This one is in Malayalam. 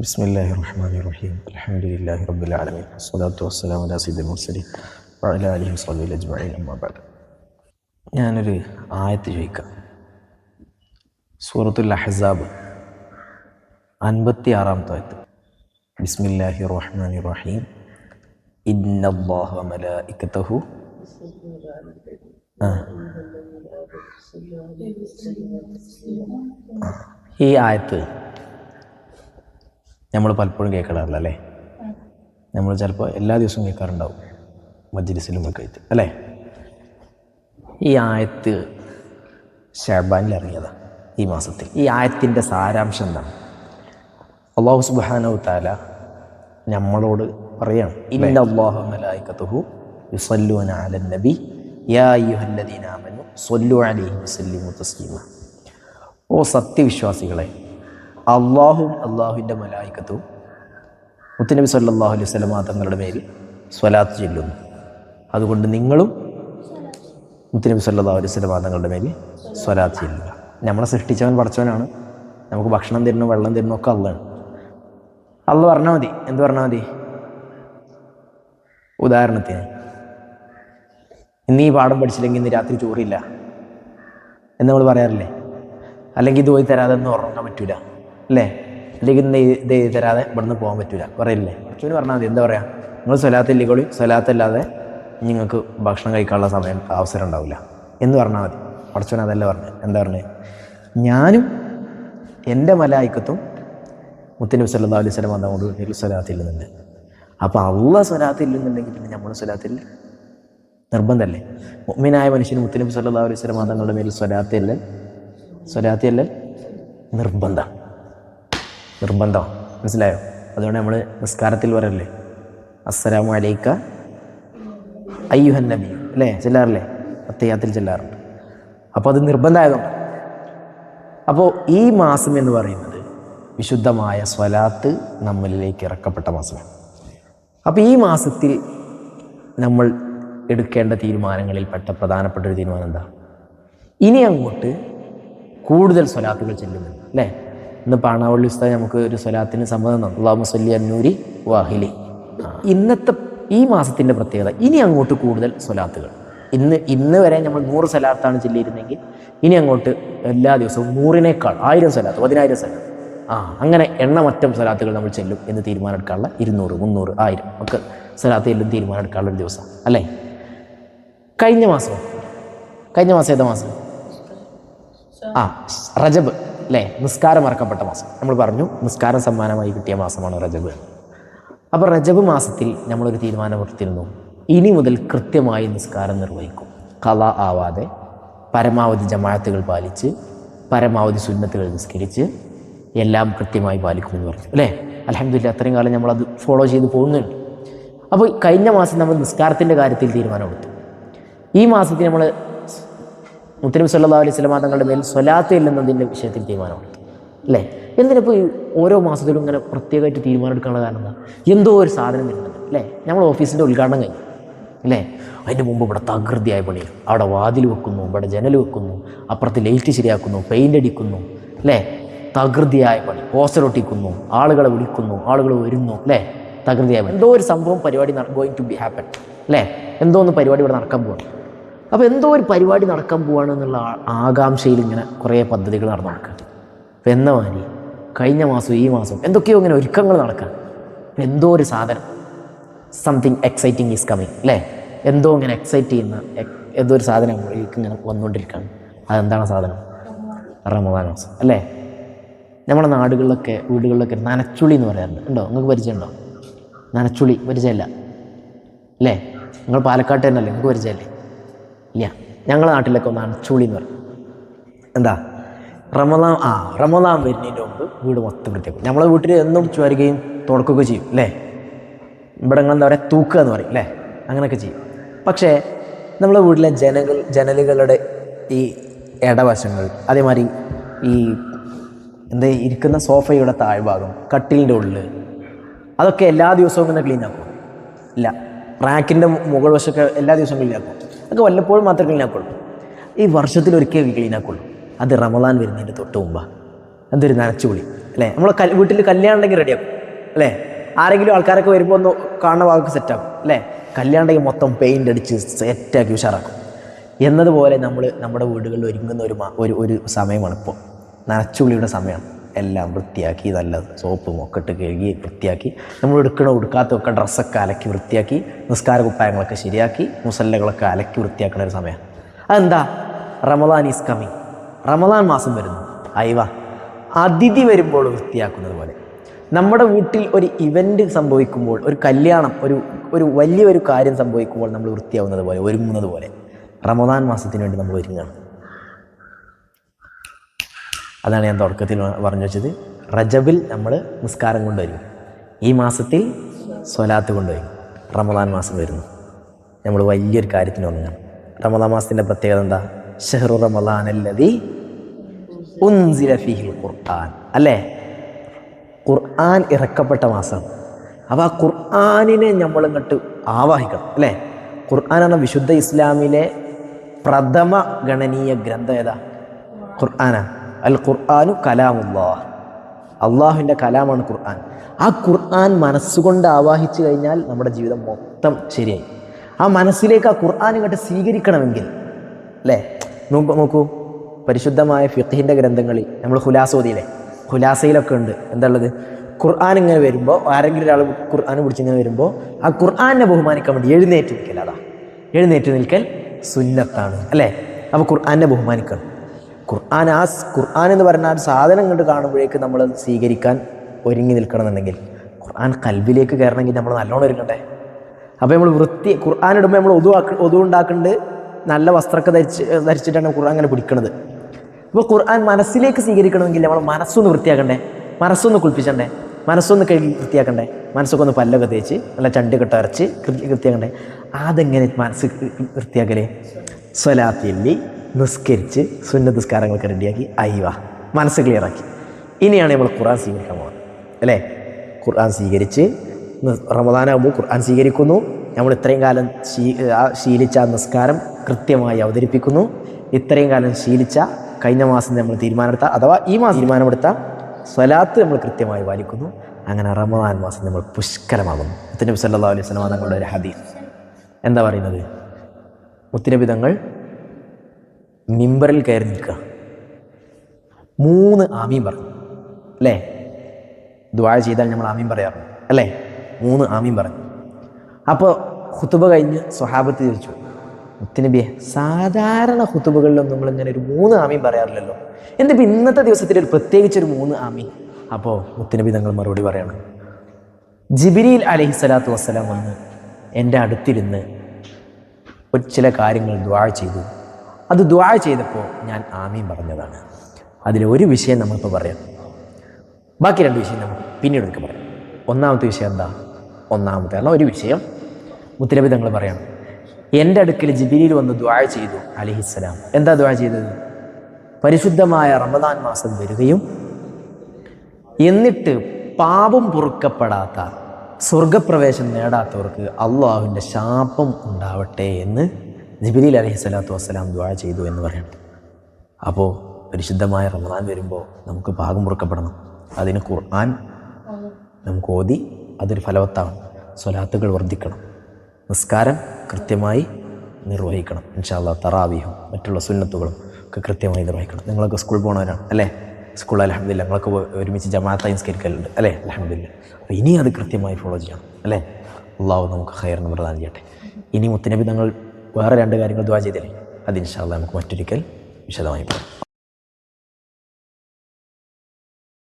بسم الله الرحمن الرحيم الحمد لله رب العالمين والصلاة والسلام على سيد المرسلين وعلى آله وصحبه أجمعين أما بعد ഞാനൊരു ആയത്ത് ചോദിക്കാം സൂറത്തുൽ അഹ്സാബ് അൻപത്തി ആറാമത്തെ ആയത്ത് ബിസ്മില്ലാഹി റഹ്മാൻ റഹീം ഇന്നല്ലാഹ മലായിക്കത്തഹു ആ ഈ ആയത്ത് നമ്മൾ പലപ്പോഴും കേൾക്കാറില്ല അല്ലേ? നമ്മൾ ചിലപ്പോൾ എല്ലാ ദിവസവും കേൾക്കാറുണ്ടാവും മജ്ലിസിലും ഒക്കെ ആയിട്ട് അല്ലേ? ഈ ആയത്ത് ഷാബാനിൽ ഇറങ്ങിയതാണ് ഈ മാസത്തിൽ. ഈ ആയത്തിന്റെ സാരാംശം എന്താണ്? അള്ളാഹു സുബാനവ് താല നമ്മളോട് പറയാണ് ഇല്ല അള്ളാഹു മലായിക്കത്തുഹു യുസല്ലൂന അലൻ നബി യാ അയ്യുഹല്ലദീന ആമനു സല്ലു അലൈഹി വസല്ലിമു തസ്ലീമ. ഓ സത്യവിശ്വാസികളെ അള്ളാഹും അള്ളാഹുവിന്റെ മലായിക്കത്തും മുത്തുനബി സല്ലാഹു അലൈഹി സ്വലമ തങ്ങളുടെ മേൽ സ്വലാത്ത് ചെല്ലുന്നു. അതുകൊണ്ട് നിങ്ങളും മുത്തുനബി സല്ലാഹു അലൈഹി സ്വലമ തങ്ങളുടെ മേൽ സ്വലാത്ത് ചെല്ലുക. നമ്മളെ സൃഷ്ടിച്ചവൻ പഠിച്ചവനാണ് നമുക്ക് ഭക്ഷണം തരുന്നു വെള്ളം തരുന്നു ഒക്കെ അള്ളാണ് അള്ള പറഞ്ഞാൽ മതി. എന്ത് പറഞ്ഞാൽ മതി? ഉദാഹരണത്തിന് ഇന്ന് ഈ പാഠം പഠിച്ചില്ലെങ്കിൽ ഇന്ന് രാത്രി ചോറില്ല എന്ന് നമ്മൾ പറയാറില്ലേ? അല്ലെങ്കിൽ ഇത് പോയി തരാതെ ഒന്നും ഉറങ്ങാൻ പറ്റൂല. അല്ലേ അല്ലെങ്കിൽ ഇന്ന് ഇത് എഴുതി തരാതെ ഇവിടുന്ന് പോകാൻ പറ്റൂല. കുറയില്ലേ? കുറച്ചുകൂടി പറഞ്ഞാൽ മതി. എന്താ പറയുക നിങ്ങൾ സ്വലാത്തില്ലിക്കോളി സ്വലാത്തല്ലാതെ നിങ്ങൾക്ക് ഭക്ഷണം കഴിക്കാനുള്ള സമയം അവസരം ഉണ്ടാവില്ല എന്ന് പറഞ്ഞാൽ മതി. കുറച്ചവൻ അതല്ല പറഞ്ഞു. എന്താ പറഞ്ഞത് ഞാനും എന്റെ മലായിക്കത്തും മുത്തനബി സല്ലാ അലൈഹി സ്വലം അതുകൊണ്ട് വീട്ടിൽ സ്വലാത്തില്ലെന്നുണ്ട് അപ്പോൾ അള്ള സ്വലാത്തില്ലെന്നുണ്ടെങ്കിൽ പിന്നെ നമ്മൾ സ്വലാത്തിൽ നിർബന്ധമല്ലേ മുഅ്മിനായ മനുഷ്യന് മുത്തനബി സല്ലാ അലൈഹി സ്വലം തങ്ങളുടെ മേൽ സ്വലാത്തില്ലൽ സ്വലാത്തിയല്ല നിർബന്ധം. നിർബന്ധം. മനസ്സിലായോ? അതുകൊണ്ട് നമ്മൾ നിസ്കാരത്തിൽ പറയല്ലേ? അസ്സലാമു അലൈക്ക അയ്യുഹൻ നബി അല്ലേ? ചെല്ലാറില്ലേ? അത്തയ്യാത്തിൽ ചെല്ലാറുണ്ട്. അപ്പോൾ അത് നിർബന്ധമായതുകൊണ്ട് അപ്പോൾ ഈ മാസം എന്ന് പറയുന്നത് വിശുദ്ധമായ സ്വലാത്ത് നമ്മളിലേക്ക് ഇറക്കപ്പെട്ട മാസമാണ്. അപ്പോൾ ഈ മാസത്തിൽ നമ്മൾ എടുക്കേണ്ട തീരുമാനങ്ങളിൽപ്പെട്ട പ്രധാനപ്പെട്ട ഒരു തീരുമാനം എന്താ? ഇനി അങ്ങോട്ട് കൂടുതൽ സ്വലാത്തുകൾ ചെല്ലുമെന്ന്. അല്ലേ? ഇന്ന് പാണാവള്ളി ഉസ്താദ് നമുക്ക് ഒരു സ്വലാത്തിന് സമ്മതം തന്നു. അള്ളാഹു മുസല്ലി അന്നൂരി വാഹിലി. ഇന്നത്തെ ഈ മാസത്തിന്റെ പ്രത്യേകത ഇനി അങ്ങോട്ട് കൂടുതൽ സ്വലാത്തുകൾ. ഇന്ന് ഇന്ന് വരെ നമ്മൾ നൂറ് സ്വലാത്താണ് ചെല്ലിയിരുന്നെങ്കിൽ ഇനി അങ്ങോട്ട് എല്ലാ ദിവസവും നൂറിനേക്കാൾ ആയിരം സ്വലാത്ത് പതിനായിരം സ്വലാത്ത്. ആ അങ്ങനെ എണ്ണമറ്റം സ്വലാത്തുകൾ നമ്മൾ ചെല്ലും എന്ന് തീരുമാനമെടുക്കാനുള്ള ഇരുന്നൂറ് മുന്നൂറ് ആയിരം ഒക്കെ സ്വലാത്ത് ചെല്ലും തീരുമാനമെടുക്കാനുള്ള ഒരു ദിവസം അല്ലേ? കഴിഞ്ഞ മാസം കഴിഞ്ഞ മാസം ഏതാ മാസം? ആ റജബ്. അല്ലേ നിസ്കാരം മറക്കപ്പെട്ട മാസം. നമ്മൾ പറഞ്ഞു നിസ്കാരം സമ്മാനമായി കിട്ടിയ മാസമാണ് റജബ്. അപ്പോൾ റജബ് മാസത്തിൽ നമ്മളൊരു തീരുമാനമെടുത്തിരുന്നു. ഇനി മുതൽ കൃത്യമായി നിസ്കാരം നിർവഹിക്കും. കല ആവാതെ പരമാവധി ജമാഅത്തുകൾ പാലിച്ച് പരമാവധി സുന്നത്തുകൾ നിസ്കരിച്ച് എല്ലാം കൃത്യമായി പാലിക്കുമെന്ന് പറഞ്ഞു. അല്ലേ അലഹമില്ല അത്രയും കാലം നമ്മളത് ഫോളോ ചെയ്ത് പോകുന്നുണ്ട്. അപ്പോൾ കഴിഞ്ഞ മാസം നമ്മൾ നിസ്കാരത്തിന്റെ കാര്യത്തിൽ തീരുമാനമെടുത്തു. ഈ മാസത്തിൽ നമ്മൾ മുത്തനബി സല്ലാ അലൈഹി സ്വലാ തങ്ങളുടെ മേൽ സ്വലാത്ത് ഇല്ലെന്നതിന്റെ വിഷയത്തിൽ തീരുമാനമുണ്ട്. അല്ലേ? എന്തിനിപ്പോൾ ഈ ഓരോ മാസത്തിലും ഇങ്ങനെ പ്രത്യേകമായിട്ട് തീരുമാനമെടുക്കാനുള്ള കാരണം എന്താ? എന്തോ ഒരു സാധനം വരുന്നുണ്ട്. അല്ലേ? നമ്മൾ ഓഫീസിന്റെ ഉദ്ഘാടനം കഴിഞ്ഞു. അല്ലേ? അതിന്റെ മുമ്പ് ഇവിടെ തകൃതിയായ പണി. അവിടെ വാതിൽ വെക്കുന്നു ഇവിടെ ജനൽ വെക്കുന്നു അപ്പുറത്ത് ലൈറ്റ് ശരിയാക്കുന്നു പെയിന്റ് അടിക്കുന്നു. അല്ലേ? തകൃതിയായ പണി. പോസ്റ്റർ ഒട്ടിക്കുന്നു ആളുകളെ വിളിക്കുന്നു ആളുകൾ വരുന്നു. അല്ലേ? തകൃതിയായ പണി. എന്തോ ഒരു സംഭവം പരിപാടി ഗോയിങ് ടു ബി ഹാപ്പൻ അല്ലേ? എന്തോ ഒന്ന് പരിപാടി ഇവിടെ നടക്കാൻ പോവാണ്. അപ്പോൾ എന്തോ ഒരു പരിപാടി നടക്കാൻ പോവാണെന്നുള്ള ആകാംക്ഷയിൽ ഇങ്ങനെ കുറേ പദ്ധതികൾ നടന്നു നടക്കുക. അപ്പോൾ എന്ന കഴിഞ്ഞ മാസം ഈ മാസം എന്തൊക്കെയോ ഇങ്ങനെ ഒരുക്കങ്ങൾ നടക്കുക. എന്തോ ഒരു സാധനം. സംതിങ് എക്സൈറ്റിംഗ് ഈസ് കമ്മിങ് അല്ലേ എന്തോ ഇങ്ങനെ എക്സൈറ്റ് ചെയ്യുന്ന എന്തോ ഒരു സാധനം ഇങ്ങനെ വന്നുകൊണ്ടിരിക്കുകയാണ്. അതെന്താണ് സാധനം? റമദാൻ മാസം അല്ലേ? നമ്മുടെ നാടുകളിലൊക്കെ വീടുകളിലൊക്കെ നനച്ചുളി എന്ന് പറയാറുണ്ട്. ഉണ്ടോ? നിങ്ങൾക്ക് പരിചയമുണ്ടോ? നനച്ചുളി പരിചയമില്ല. അല്ലേ നിങ്ങൾ പാലക്കാട്ട് തന്നെയല്ലേ നിങ്ങൾക്ക് പരിചയമല്ലേ? ഇല്ല. ഞങ്ങളുടെ നാട്ടിലൊക്കെ ഒന്നാണ് ചുളി എന്ന് പറയും. എന്താ? റമദാൻ ആ റമദാൻ വരുന്നതിന്റെ മുമ്പ് വീട് മൊത്തം വൃത്തിയാക്കും. നമ്മളെ വീട്ടിൽ എന്നും ചുവരുകയും തുടക്കുകയും ചെയ്യും അല്ലേ? ഇവിടെ എന്താ പറയുക തൂക്കുക എന്ന് പറയും അല്ലേ? അങ്ങനെയൊക്കെ ചെയ്യും. പക്ഷേ നമ്മളെ വീട്ടിലെ ജനകൾ ജനലുകളുടെ ഈ ഇടവശങ്ങൾ അതേമാതിരി ഈ എന്താ ഇരിക്കുന്ന സോഫയുടെ താഴ്ഭാഗം കട്ടിലിന്റെ ഉള്ളിൽ അതൊക്കെ എല്ലാ ദിവസവും ഇങ്ങനെ ക്ലീൻ ആക്കും. ഇല്ല. റാക്കിന്റെ മുകൾ വശമൊക്കെ എല്ലാ ദിവസവും ക്ലീൻ ആക്കും. അതൊക്കെ വല്ലപ്പോഴും മാത്രമേ ക്ലീൻ ആക്കുള്ളൂ. ഈ വർഷത്തിലൊരിക്കൽ ക്ലീൻ ആക്കുള്ളൂ. അത് റമദാൻ വരുന്നതിന്റെ തൊട്ട് മുമ്പാണ് എന്തൊരു നനച്ചുപൊളി അല്ലേ? നമ്മളെ കൽ വീട്ടിൽ കല്യാണം ഉണ്ടെങ്കിൽ റെഡിയാക്കും അല്ലേ? ആരെങ്കിലും ആൾക്കാരൊക്കെ വരുമ്പോൾ ഒന്ന് കാണുന്ന ഭാഗമൊക്കെ സെറ്റാക്കും അല്ലേ? കല്യാണം ഉണ്ടെങ്കിൽ മൊത്തം പെയിന്റ് അടിച്ച് സെറ്റാക്കി ഉഷാറാക്കും. എന്നതുപോലെ നമ്മൾ നമ്മുടെ വീടുകളിൽ ഒരുങ്ങുന്ന ഒരു ഒരു ഒരു സമയമാണ് ഇപ്പോൾ നനച്ചുപൊളിയുടെ സമയമാണ്. എല്ലാം വൃത്തിയാക്കി നല്ല സോപ്പും ഒക്കെ ഇട്ട് കഴുകി വൃത്തിയാക്കി നമ്മൾ എടുക്കണ ഉടുക്കാത്തൊക്കെ ഡ്രസ്സൊക്കെ അലക്കി വൃത്തിയാക്കി നിസ്കാര കുപ്പായങ്ങളൊക്കെ ശരിയാക്കി മുസല്ലകളൊക്കെ അലക്കി വൃത്തിയാക്കുന്ന ഒരു സമയം. അതെന്താ? റമദാൻ ഈസ് കമ്മിങ് റമദാൻ മാസം വരുന്നു. അയവ അതിഥി വരുമ്പോൾ വൃത്തിയാക്കുന്നത് പോലെ. നമ്മുടെ വീട്ടിൽ ഒരു ഇവന്റ് സംഭവിക്കുമ്പോൾ ഒരു കല്യാണം ഒരു ഒരു വലിയൊരു കാര്യം സംഭവിക്കുമ്പോൾ നമ്മൾ വൃത്തിയാവുന്നത് പോലെ ഒരുങ്ങുന്നത് പോലെ. റമദാൻ മാസത്തിന് വേണ്ടി നമ്മൾ ഒരുങ്ങണം അതാണ് ഞാൻ തുടക്കത്തിൽ പറഞ്ഞു വെച്ചത്. റജബിൽ നമ്മൾ നിസ്കാരം കൊണ്ടുവരും. ഈ മാസത്തിൽ സ്വലാത്ത് കൊണ്ടുവരും. റമദാൻ മാസം വരുന്നു. നമ്മൾ വലിയൊരു കാര്യത്തിന് ഒന്നാണ് റമദാൻ മാസത്തിന്റെ പ്രത്യേകത എന്താ? ഷെഹ്റു റമദാൻ അല്ലതി ഉൻസില ഫീഹിൽ ഖുർആൻ. അല്ലേ? ഖുർആൻ ഇറക്കപ്പെട്ട മാസമാണ് അപ്പോൾ ആ ഖുർആാനിനെ നമ്മളിങ്ങോട്ട് ആവാഹിക്കണം. അല്ലേ? ഖുർആൻ എന്ന വിശുദ്ധ ഇസ്ലാമിലെ പ്രഥമ ഗണനീയ ഗ്രന്ഥം ഏതാ? ഖുർആനാ അൽ ഖുർആാനു കലാമുല്ലാ അള്ളാഹുവിന്റെ കലാമാണ് ഖുർആൻ. ആ ഖുർആൻ മനസ്സുകൊണ്ട് ആവാഹിച്ചു കഴിഞ്ഞാൽ നമ്മുടെ ജീവിതം മൊത്തം ശരിയായി. ആ മനസ്സിലേക്ക് ആ ഖുർആൻ ഇങ്ങോട്ട് സ്വീകരിക്കണമെങ്കിൽ അല്ലേ? നോക്കൂ പരിശുദ്ധമായ ഫിഖിന്റെ ഗ്രന്ഥങ്ങളിൽ നമ്മൾ ഹുലാസോദിയിലെ ഹുലാസയിലൊക്കെ ഉണ്ട്. എന്താ ഉള്ളത്? ഖുർആൻ ഇങ്ങനെ വരുമ്പോൾ ആരെങ്കിലും ഒരാൾ ഖുർആൻ പിടിച്ചിങ്ങനെ വരുമ്പോൾ ആ ഖുർആാനെ ബഹുമാനിക്കാൻ വേണ്ടി എഴുന്നേറ്റ് നിൽക്കൽ അതാ. എഴുന്നേറ്റ് നിൽക്കൽ സുന്നത്താണ് അല്ലേ? അപ്പോൾ ഖുർആാനെ ബഹുമാനിക്കണം. ഖുർആൻ ആ ഖുർആൻ എന്ന് പറഞ്ഞാൽ സാധനം കണ്ട് കാണുമ്പോഴേക്ക് നമ്മൾ സ്വീകരിക്കാൻ ഒരുങ്ങി നിൽക്കണമെന്നുണ്ടെങ്കിൽ ഖുർആൻ കൽവിലേക്ക് കയറണമെങ്കിൽ നമ്മൾ നല്ലോണം ഒരുങ്ങണ്ടേ? അപ്പോൾ നമ്മൾ വൃത്തി ഖുർആൻ ഇടുമ്പോൾ നമ്മൾ ഒതുവാക്ക ഒതു നല്ല വസ്ത്രമൊക്കെ ധരിച്ച് ധരിച്ചിട്ടാണ് ഖുർആൻ അങ്ങനെ പിടിക്കണത്. അപ്പോൾ ഖുർആൻ മനസ്സിലേക്ക് സ്വീകരിക്കണമെങ്കിൽ നമ്മൾ മനസ്സൊന്ന് വൃത്തിയാക്കണ്ടേ? മനസ്സൊന്ന് കുളിപ്പിച്ചണ്ടേ? മനസ്സൊന്ന് കഴുകി വൃത്തിയാക്കണ്ടേ? മനസ്സൊക്കെ ഒന്ന് പല്ലൊക്കെ തേച്ച് നല്ല അരച്ച് കൃത്യ വൃത്തിയാക്കണ്ടേ അതെങ്ങനെ മനസ്സ് വൃത്തിയാക്കലേ? സ്വലാത്തില്ലി നിസ്കരിച്ച് സുന്ന നിസ്കാരങ്ങളൊക്കെ റെഡിയാക്കി അയ്യവ മനസ്സ് ക്ലിയറാക്കി ഇനിയാണ് നമ്മൾ ഖുർആൻ സ്വീകരിക്കാൻ പോകുന്നത് അല്ലേ? ഖുർആൻ സ്വീകരിച്ച് റമദാനാകുമ്പോൾ ഖുർആൻ സ്വീകരിക്കുന്നു. നമ്മൾ ഇത്രയും കാലം ശീലിച്ച നിസ്കാരം കൃത്യമായി അവതരിപ്പിക്കുന്നു. ഇത്രയും കാലം ശീലിച്ച കഴിഞ്ഞ മാസം നമ്മൾ തീരുമാനമെടുത്ത അഥവാ ഈ മാസം തീരുമാനമെടുത്ത സ്വലാത്ത് നമ്മൾ കൃത്യമായി പാലിക്കുന്നു. അങ്ങനെ റമദാൻ മാസം നമ്മൾ പുഷ്കരമാകുന്നു. മുത്തനബി സല്ലാ അലൈഹി സ്വലമ തങ്ങളുടെ ഒരു ഹദീസ്. എന്താ പറയുന്നത്? മുത്തനബി തങ്ങൾ മിമ്പറിൽ കയറി നിൽക്കുക. മൂന്ന് ആമീൻ പറഞ്ഞു. അല്ലേ? ദ്വാഴ ചെയ്താൽ നമ്മൾ ആമീൻ പറയാറുണ്ട്. അല്ലേ? മൂന്ന് ആമീൻ പറഞ്ഞു. അപ്പോൾ ഹുത്തുബ കഴിഞ്ഞ് സ്വഹാബത്ത് ചോദിച്ചു മുത്തനബിയെ സാധാരണ ഹുത്തുബകളിലും നമ്മൾ ഇങ്ങനെ ഒരു മൂന്ന് ആമീൻ പറയാറില്ലല്ലോ. എന്ത് ഇന്നത്തെ ദിവസത്തിൽ ഒരു പ്രത്യേകിച്ചൊരു മൂന്ന് ആമീൻ? അപ്പോൾ മുത്തിനബി തങ്ങൾ മറുപടി പറയണം ജിബിരിയിൽ അലഹി സ്വലാത്തു വസ്സലാം വന്ന് എന്റെ അടുത്തിരുന്ന് ചില കാര്യങ്ങൾ ദ്വാഴ ചെയ്തു. അത് ദ്വാ ചെയ്തപ്പോൾ ഞാൻ ആമീൻ പറഞ്ഞതാണ്. അതിൽ ഒരു വിഷയം നമ്മളിപ്പോൾ പറയാം. ബാക്കി രണ്ട് വിഷയം നമുക്ക് പിന്നീട് നമുക്ക് പറയാം. ഒന്നാമത്തെ വിഷയം എന്താ? ഒന്നാമത്തെ അല്ല ഒരു വിഷയം. മുത്തലബി തങ്ങൾ പറയണം എന്റെ അടുക്കൽ ജിബിലിയിൽ വന്ന് ദ്വാ ചെയ്തു അലിഹിസ്സലാം എന്താ ദ്വാ ചെയ്തത്? പരിശുദ്ധമായ റമദാൻ മാസം വരികയും എന്നിട്ട് പാപം പൊറുക്കപ്പെടാത്ത സ്വർഗപ്രവേശം നേടാത്തവർക്ക് അള്ളാഹുവിന്റെ ശാപം ഉണ്ടാവട്ടെ എന്ന് ജിബിരിൽ അലഹി സ്വലാത്തു വസ്സലാം ദ്വാ ചെയ്തു എന്ന് പറയണം. അപ്പോൾ പരിശുദ്ധമായ റമദാൻ വരുമ്പോൾ നമുക്ക് പാകം മുറുക്കപ്പെടണം അതിന് ഖുർആൻ നമുക്ക് ഓതി അതൊരു ഫലവത്താവണം. സ്വലാത്തുകൾ വർദ്ധിക്കണം. നിസ്കാരം കൃത്യമായി നിർവഹിക്കണം. ഇൻഷാല്ലാ തറാവിഹും മറ്റുള്ള സുന്നത്തുകളും ഒക്കെ കൃത്യമായി നിർവഹിക്കണം. നിങ്ങളൊക്കെ സ്കൂൾ പോകണവരാണ് അല്ലേ? സ്കൂൾ അലഹമില്ല ഞങ്ങളൊക്കെ ഒരുമിച്ച് ജമാഅത്തായി നിസ്കരിക്കലുണ്ട് അല്ലേ? അലഹമില്ല അപ്പോൾ ഇനി അത് കൃത്യമായി ഫോളോ ചെയ്യണം അല്ലേ? അള്ളാഹു നമുക്ക് ഹയർ പ്രദാനം ചെയ്യട്ടെ. ഇനി മുത്തനബി തങ്ങൾ വേറെ രണ്ട് കാര്യങ്ങൾ ദ്വാ ചെയ്തില്ലേ അത് ഇൻഷാല്ല നമുക്ക് മറ്റൊരിക്കൽ വിശദമായി പറയാം.